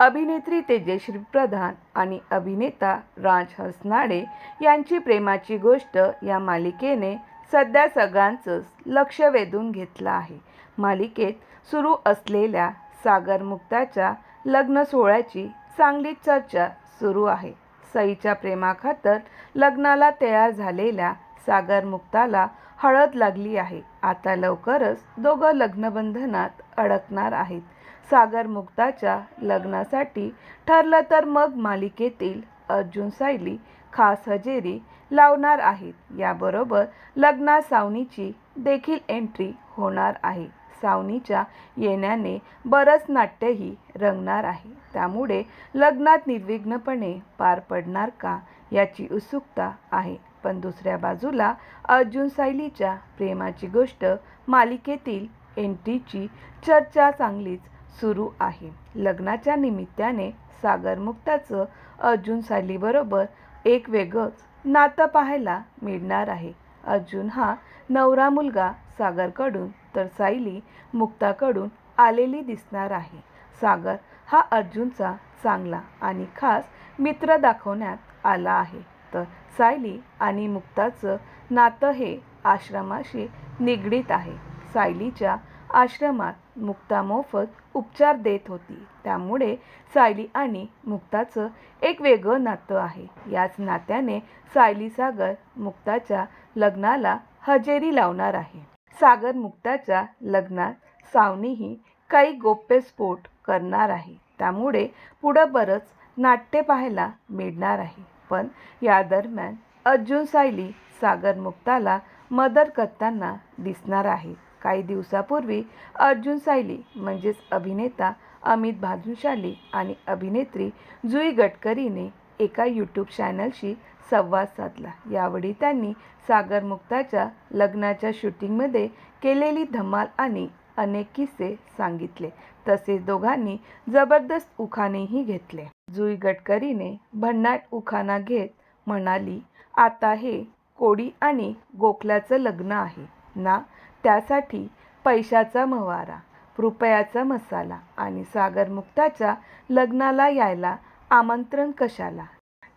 अभिनेत्री तेजश्री प्रधान आणि अभिनेता राज हसनाडे यांची प्रेमाची गोष्ट या मालिकेने सध्या सगळ्यांचंच लक्ष वेधून घेतलं आहे. मालिकेत सुरू असलेल्या सागरमुक्ताच्या लग्न सोहळ्याची चांगली चर्चा सुरू आहे. सईच्या प्रेमाखातर लग्नाला तयार झालेल्या सागरमुक्ताला हळद लागली आहे. आता लवकरच दोघं लग्नबंधनात अडकणार आहेत. सागर मुक्ताच्या लग्नासाठी ठरलं तर मग मालिकेतील अर्जुन सायली खास हजेरी लावणार आहेत. याबरोबर लग्ना सावनीची देखील एंट्री होणार आहे. सावनीच्या येण्याने बरंच नाट्यही रंगणार आहे. त्यामुळे लग्नात निर्विघ्नपणे पार पडणार का याची उत्सुकता आहे. पण दुसऱ्या बाजूला अर्जुन सायलीच्या प्रेमाची गोष्ट मालिकेतील एंट्रीची चर्चा चांगलीच सुरू आहे. लग्नाच्या निमित्ताने सागर मुक्ताचं अर्जुन सायलीबरोबर एक वेगळंच नातं पाहायला मिळणार आहे. अर्जुन हा नवरा मुलगा सागरकडून तर सायली मुक्ताकडून आलेली दिसणार आहे. सागर हा अर्जुनचा चांगला आणि खास मित्र दाखवण्यात आला आहे. तर सायली आणि मुक्ताचं नातं हे आश्रमाशी निगडीत आहे. सायलीच्या आश्रमात मुक्ता मोफत उपचार देत होती. त्यामुळे सायली आणि मुक्ताचं एक वेगळं नातं आहे. याच नात्याने सायली सागर मुक्ताच्या लग्नाला हजेरी लावणार आहे. सागर मुक्ताच्या लग्नात सावनीही काही गोप्यस्फोट करणार आहे. त्यामुळे पुढं बरंच नाट्य पाहायला मिळणार आहे. पण या दरम्यान अर्जुन सायली सागर मुक्ताला मदत करताना दिसणार आहे. काही दिवसापूर्वी अर्जुन सायली म्हणजेच अभिनेता अमित भाजूशाली आणि अभिनेत्री जुई गडकरीने एका यूट्यूब चॅनलशी संवाद साधला. यावेळी त्यांनी सागर मुक्ताच्या लग्नाच्या शूटिंगमध्ये केलेली धमाल आणि अनेक किस्से सांगितले. तसेच दोघांनी जबरदस्त उखाणेही घेतले. जुई गडकरीने भन्नाट उखाणा घेत म्हणाली आता हे कोडी आणि गोखल्याचं लग्न आहे. ना त्यासाठी पैशाचा मवारा रुपयाचा मसाला आणि सागर मुक्ताच्या लग्नाला यायला आमंत्रण कशाला?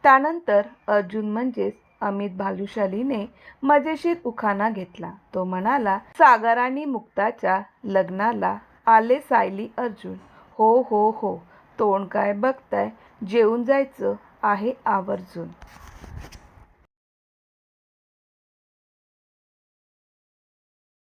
त्यानंतर अर्जुन म्हणजेच अमित भालुशालीने मजेशीर उखाणा घेतला. तो म्हणाला सागर आणि मुक्ताच्या लग्नाला आले सायली अर्जुन. हो हो हो. तोंड काय बघताय? जेवून जायचं आहे आवर्जून.